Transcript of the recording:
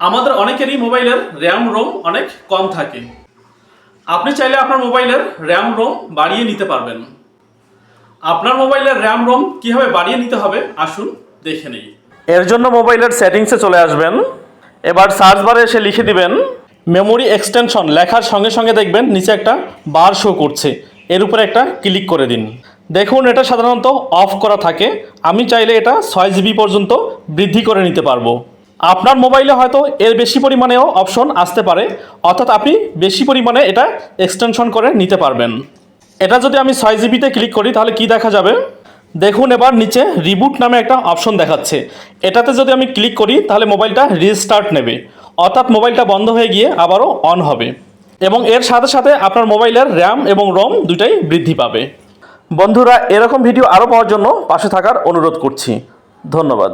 আমাদের অনেকেরই মোবাইলের র্যাম রোম অনেক কম থাকে। আপনি চাইলে আপনার মোবাইলের র্যাম রোম বাড়িয়ে নিতে পারবেন। আপনার মোবাইলের র্যাম রোম কীভাবে বাড়িয়ে নিতে হবে, আসুন দেখে নেই। এর জন্য মোবাইলের সেটিংসে চলে আসবেন। এবার সার্চ বারে এসে লিখে দিবেন, মেমোরি এক্সটেনশন লেখার সঙ্গে সঙ্গে দেখবেন নিচে একটা বার শো করছে। এর উপরে একটা ক্লিক করে দিন। দেখুন, এটা সাধারণত অফ করা থাকে। আমি চাইলে এটা ছয় জিবি পর্যন্ত বৃদ্ধি করে নিতে পারব। আপনার মোবাইলে হয়তো এর বেশি পরিমাণেও অপশন আসতে পারে, অর্থাৎ আপনি বেশি পরিমাণে এটা এক্সটেনশন করে নিতে পারবেন। এটা যদি আমি ছয় জিবিতে ক্লিক করি, তাহলে কি দেখা যাবে? দেখুন এবার নিচে রিবুট নামে একটা অপশন দেখাচ্ছে। এটাতে যদি আমি ক্লিক করি, তাহলে মোবাইলটা রিস্টার্ট নেবে। অর্থাৎ মোবাইলটা বন্ধ হয়ে গিয়ে আবারও অন হবে। এবং এর সাথে সাথে আপনার মোবাইলের র্যাম এবং রোম দুটাই বৃদ্ধি পাবে। বন্ধুরা, এরকম ভিডিও আরও পাওয়ার জন্য পাশে থাকার অনুরোধ করছি। ধন্যবাদ।